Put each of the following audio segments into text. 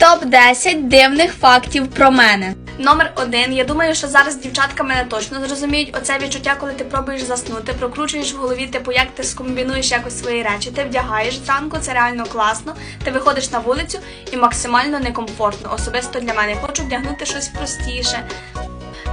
Топ 10 дивних фактів про мене. Номер один. Я думаю, що зараз дівчатка мене точно зрозуміють. Оце відчуття, коли ти пробуєш заснути, прокручуєш в голові, типу, як ти скомбінуєш якось свої речі. Ти вдягаєш зранку, це реально класно. Ти виходиш на вулицю і максимально некомфортно. Особисто для мене. Хочу вдягнути щось простіше.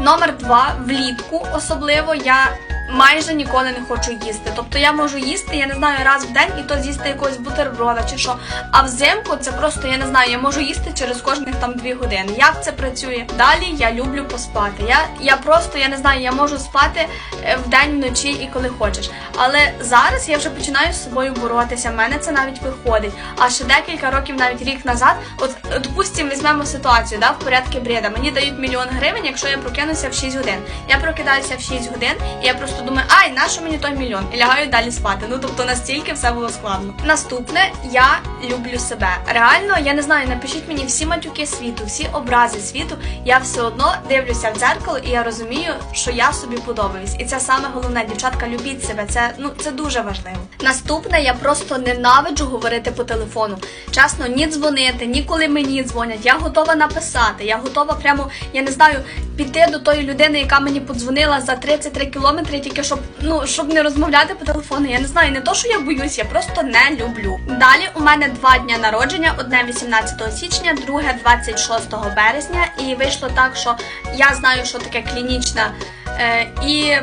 Номер два влітку особливо я майже ніколи не хочу їсти. Тобто я можу їсти, я не знаю, раз в день і то з'їсти якогось бутерброда чи що. А взимку це просто я не знаю, я можу їсти через кожних там дві години. Як це працює? Далі я люблю поспати. Я, я просто я не знаю, я можу спати е, вдень, вночі і коли хочеш. Але зараз я вже починаю з собою боротися. В мене це навіть виходить. А ще декілька років, навіть рік назад, от допустимо, візьмемо ситуацію, да, в порядку бреда. Мені дають мільйон гривень, якщо я прокинуся в 6 годин. Я прокидаюся в 6 годин, і я просто думаю, ай, нащо мені той мільйон? І лягаю далі спати. Ну тобто настільки все було складно. Наступне, я люблю себе. Реально, я не знаю, напишіть мені всі матюки світу, всі образи світу. Я все одно дивлюся в дзеркало, і я розумію, що я собі подобаюсь. І це саме головне, дівчатка, любіть себе. Це ну це дуже важливо. Наступне, я просто ненавиджу говорити по телефону. Чесно, ні дзвонити, ні коли мені дзвонять. Я готова написати. Я готова прямо, я не знаю, піти до тої людини, яка мені подзвонила за 33 кілометри, тільки щоб ну щоб не розмовляти по телефону. Я не знаю, не то, що я боюсь, я просто не люблю. Далі у мене два дня народження: одне 18 січня, друге 26 березня. І вийшло так, що я знаю, що таке клінічна. Е, і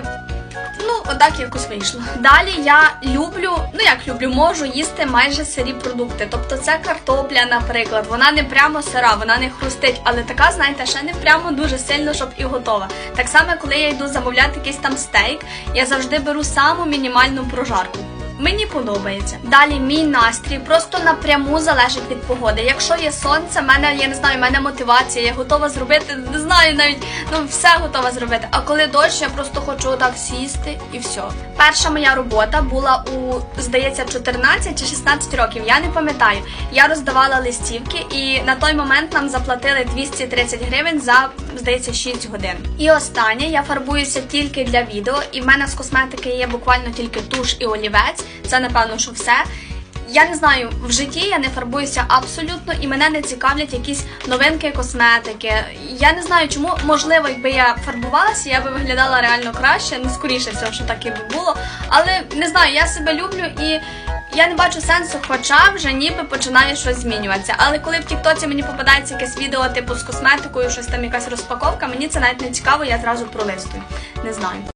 Ну, отак якось вийшло. Далі я люблю, ну як люблю, можу їсти майже сирі продукти. Тобто це картопля, наприклад. Вона не прямо сира, вона не хрустить, але така, знаєте, ще не прямо дуже сильно, щоб і готова. Так само, коли я йду замовляти якийсь там стейк, я завжди беру саму мінімальну прожарку. Мені подобається. Далі мій настрій просто напряму залежить від погоди. Якщо є сонце, мене я не знаю, мене мотивація, я готова зробити, не знаю навіть ну все готова зробити. А коли дощ, я просто хочу отак сісти і все. Перша моя робота була у здається 14 чи 16 років. Я не пам'ятаю. Я роздавала листівки, і на той момент нам заплатили 230 гривень за здається 6 годин. І останнє я фарбуюся тільки для відео, і в мене з косметики є буквально тільки туш і олівець. Це напевно, що все. Я не знаю, в житті я не фарбуюся абсолютно, і мене не цікавлять якісь новинки косметики. Я не знаю, чому можливо, якби я фарбувалася, я би виглядала реально краще. Ну скоріше всього, що так і було. Але не знаю, я себе люблю і. Я не бачу сенсу, хоча вже ніби починає щось змінюватися. Але коли в Тіктоці мені попадається якесь відео, типу з косметикою, щось там якась розпаковка, мені це навіть не цікаво, я зразу пролистую. Не знаю.